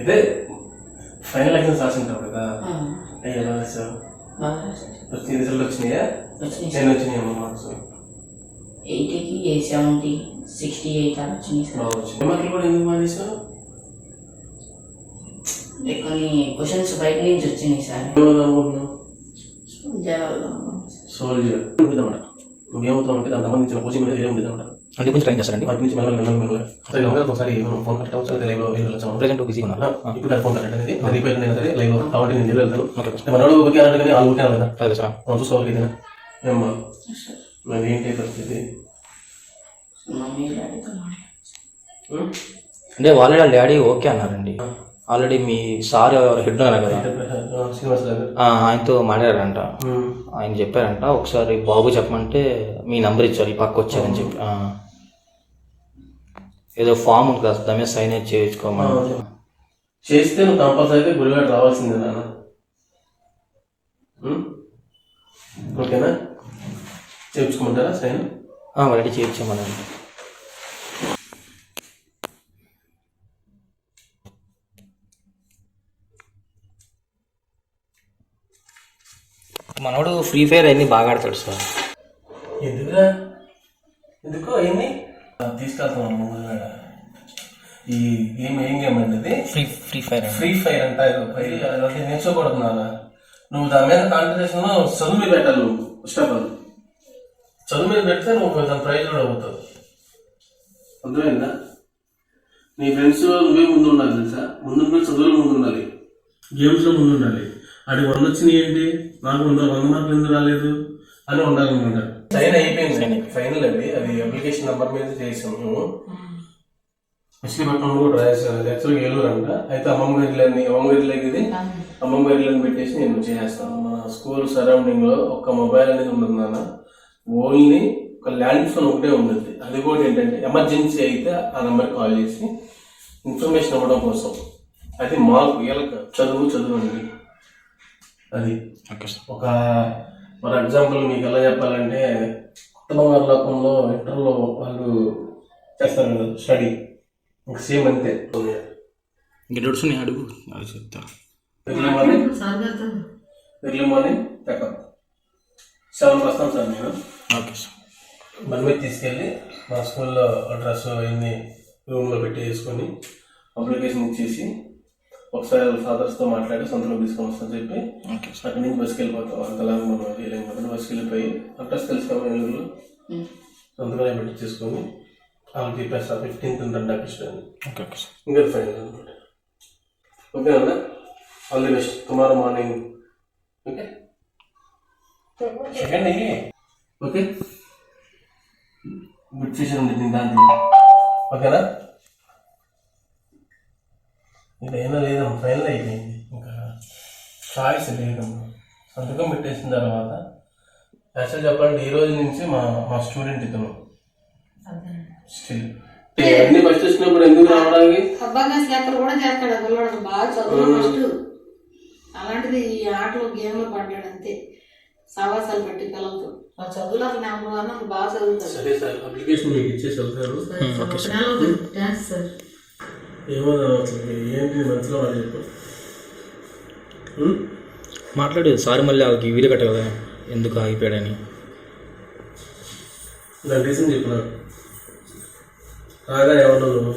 ఇదే final exams రాసి ఉంటావు కదా అయ్యి ఎలా రాసావు? బాగా రాశాను. వచ్చి రిజల్ట్ వచ్చినాయా? నేను వచ్చినాయి అమ్మ మార్క్స్. ఎయిటీకి ఏ సెవెంటీ సిక్స్టీ ఎయిట్ అలా వచ్చినాయి సార్. మార్కులు కూడా ఎందుకు మానేసావు? అంటే కొన్ని క్వశ్చన్స్ బయట నుంచి వచ్చినాయి సార్. సోల్జర్ నువ్వేమవుతావు అంటే దాని సంబంధించిన కోచింగ్ మీద ఏం ఉంటుందన్నమాట అంటే కొంచెం ట్రైన్ చేస్తారండి. వాటి నుంచి మెల్లగా మెల్లగా మెల్లగా సరే ఇంకా ఒకసారి మనం ఫోన్ కట్ అవ్వచ్చు లైవ్లో వెళ్ళి వచ్చాము ప్రజెంట్ బిజీగా ఉన్నారు ఇప్పుడు ఫోన్ కట్ అనేది అది రిపేర్ అయినా సరే లైవ్ కాబట్టి నేను వెళ్ళి వెళ్తాను ఓకే సార్ మనోడు ఓకే అన్నాడు కానీ వాళ్ళు ఓకే అన్నారు అదే సార్. మనం చూసుకోవాలి కదా ఏమ్మా? మరి ఏంటి పరిస్థితి? అంటే ఆల్రెడీ వాళ్ళ డాడీ ఓకే అన్నారండి. ఆల్రెడీ మీ సార్ హెడ్ ఉన్నారు కదా? ఆయనతో మాట్లాడారంట. ఆయన చెప్పారంట ఒకసారి బాబు చెప్పమంటే మీ నంబర్ ఇచ్చారు ఈ పక్క వచ్చారని చెప్పి. ఏదో ఫామ్ ఉంది కదా దాని మీద సైన్ అయితే చేయించుకోమని చేస్తే నువ్వు కంపల్సరీగా గుడివాడ రావాల్సిందే నాన్న? ఓకేనా? చేయించుకుంటారా సైన్ రెడీ చేయించామనండి మనోడు ఫ్రీ ఫైర్ అన్ని బాగా ఆడతాడు సార్. ఎందుకురా? ఎందుకు అయింది? తీసుకెళ్తాం గుడివాడ ఈ గేమ్ ఏం గేమ్ అంటే ఇది? Free free fire free fire అంట అది నేర్చుకోకూడదున్నారా నువ్వు దాని మీద కాన్సన్ట్రేషన్ చదువు మీద పెట్టాలి నువ్వు పుస్తకాలు చదువు మీద పెడితే నువ్వు దాని ప్రైజ్ కూడా అవుతావు అర్థమైందా? నీ ఫ్రెండ్స్ నువ్వే ముందు ఉండాలి తెలుసా? ముందు చదువులో ముందు ఉండాలి. గేమ్స్లో ముందు ఉండాలి. అది వంద వచ్చినాయి ఏంటి? నాకు వంద వంద మార్కులు ఎందుకు రాలేదు? అని ఉండాలన్నమాట సైన్ అయిపోయింది ఫైనల్ అది అది అప్లికేషన్ నెంబర్ మీద చేసాము మచిలీపట్నంలో కూడా రాసేసాను యాక్చువల్గా ఏలూరు అంట. అయితే అమ్మమ్మ గదిలని అమ్మమ్మ గదిలోకి ఇది అమ్మమ్మ గదిలని పెట్టేసి నేను చేసేస్తాను మన స్కూల్ సరౌండింగ్లో ఒక మొబైల్ అనేది ఉండదు నాన్న. ఓన్లీ ఒక ల్యాండ్ ఫోన్ ఒకటే ఉంటుంది అది కూడా ఏంటంటే ఎమర్జెన్సీ అయితే ఆ నెంబర్ కాల్ చేసి ఇన్ఫర్మేషన్ ఇవ్వడం కోసం. అది మాకు వీళ్ళకి చదువు చదువు అండి. అది ఒక ఫర్ ఎగ్జాంపుల్ మీకు ఎలా చెప్పాలంటే కొత్త బంగారు లోకంలో ఇంటర్లో వాళ్ళు చేస్తారు కదా స్టడీ ఇంక సేమ్ అంతే. ఇంకా డౌట్స్ ఉన్నాయి? అడుగు. అది చెప్తా. Early morning? Early morning? Pickup seven వస్తాం సార్ నేను ఓకే సార్. బండి మీద తీసుకెళ్ళి మా స్కూల్లో డ్రెస్ అవన్నీ రూమ్లో పెట్టి వేసుకొని అప్లికేషన్ ఇచ్చేసి ఒకసారి వాళ్ళ ఫాదర్స్తో మాట్లాడి సొంతలో తీసుకొని వస్తా చెప్పి అక్కడి నుంచి బస్కి వెళ్ళిపోతాం అంతలాగా మనం చేయలేము కాబట్టి బస్కి వెళ్ళిపోయి అడ్రస్ తెలుసుకోవాలి ఏలూరులో సొంతగానే పెట్టించేసుకొని వాళ్ళకి చెప్పేస్తా ఫిఫ్టీన్త్ ఓకే సార్ ఇంకా ఫైనల్ అనమాట ఓకే అన్న? All the best tomorrow morning okay second okay good future ఉంది దీని దాంట్లో. ఓకేనా ఇదైనా లేదమ్మా ఫైనల్ అయిపోయింది. ఇంకా చాయిస్ లేదమ్మా సంతకం పెట్టేసిన తర్వాత యాక్చువల్ చెప్పాలంటే ఈ రోజు నుంచి మా మా స్టూడెంట్ ఇతను. స్టిల్ అన్ని ఫస్ట్ వచ్చినప్పుడు ఎందుకు రావడానికి? అబ్బాగా స్లేపర్ కూడా చేస్తాడు పిల్లడు. బాగా చదువు ఫస్ట్ అలాంటిది ఈ ఆటలో గేమ్లో పడ్డాడు అంతే. సావాసాలు పట్టి పిల్లలతో ఆ చదువులో అసలు నెంబర్ వన్ బాగా చదువుతాడు. సరే సార్ అప్లికేషన్ మీకు ఇచ్చేసి వెళ్తారు థ్యాంక్స్ సార్ ఏమన్నా అసలు ఏంటి మనసులో వాళ్ళు చెప్పు? మాట్లాడు సార్ మళ్ళీ వాళ్ళకి వీడియో కట్ట కదా ఎందుకు ఆగిపోయాడని. దాని రీజన్ చెప్పు నాకు. రాగా ఏమన్నా నువ్వు?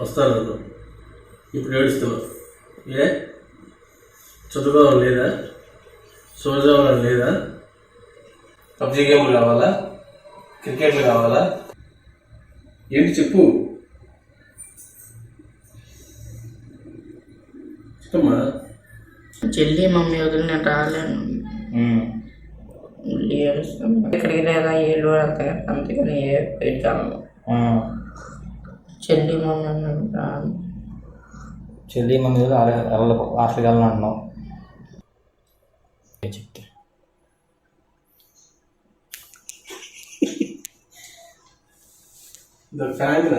వస్తాను అన్నావు. ఇప్పుడు ఏడుస్తున్నావు. ఏ? చదువుకోవాలని లేదా? సోజావాలని లేదా? పబ్జీ గేమ్లు కావాలా క్రికెట్లు కావాలా ఏంటి చెప్పు. చెల్లి మమ్మీ వదిలి నేను రాలేను మళ్ళీ ఏడుస్తాను ఇక్కడికి లేదా ఏళ్ళు వెళ్తాయి అందుకని ఏ పెట్టాను చెల్లి మమ్మీ అన్నాడు రాను చెల్లి మమ్మీ హాస్టల్కి వెళ్ళాలని అంటున్నావు చెప్తే ఇది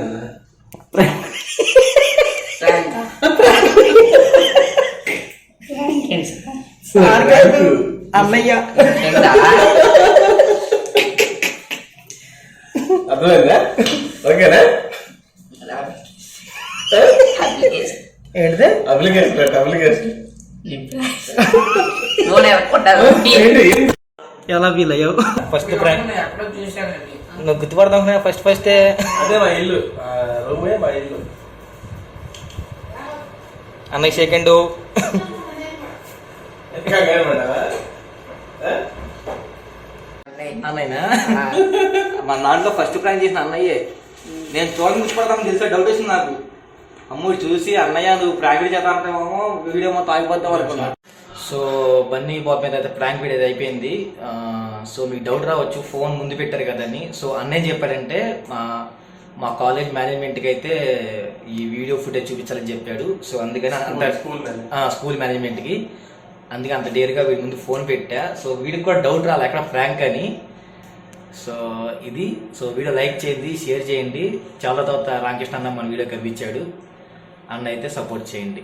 అమ్మయ్య అర్థమైందా ఓకేనా ఏంటిది అప్లికేషన్ అప్లికేషన్ ఎలా ఫీల్ అయ్యావు ఫస్ట్ నువ్వు గుర్తుపడదాం ఫస్ట్ ఫస్టే అదే మా ఇల్లు రూమే మా ఇల్లు అన్నయ్య సెకండ్? అన్నయ్యనా? మన దాంట్లో ఫస్ట్ ప్రాంక్ చేసిన అన్నయ్యే. నేను చూడని గుర్తుపడతాను తెలిసే డౌట్ వచ్చింది నాకు. అమ్మ చూసి అన్నయ్య నువ్వు ప్రాంక్ చేస్తా అంటామో వీడియో మొత్తం ఆగిపోతాం అనుకున్నా. సో బన్నీ బాబు మీద అయితే ప్రాంక్ వీడియో అయిపోయింది. సో మీకు డౌట్ రావచ్చు ఫోన్ ముందు పెట్టారు కదని సో అన్నయ్య చెప్పాడంటే మా మా కాలేజ్ మేనేజ్మెంట్కి అయితే ఈ వీడియో ఫుటేజ్ చూపించాలని చెప్పాడు. సో అందుకని స్కూల్ మేనేజ్మెంట్కి అందుకే అంత డేర్గా వీడి ముందు ఫోన్ పెట్టా. సో వీడికి కూడా డౌట్ రాలే ఎక్కడ ఫ్రాంక్ అని. సో ఇది సో వీడియో లైక్ చేయండి షేర్ చేయండి. చాలా తర్వాత రామకృష్ణ అన్న మన వీడియో కనిపించాడు. అన్న అయితే సపోర్ట్ చేయండి.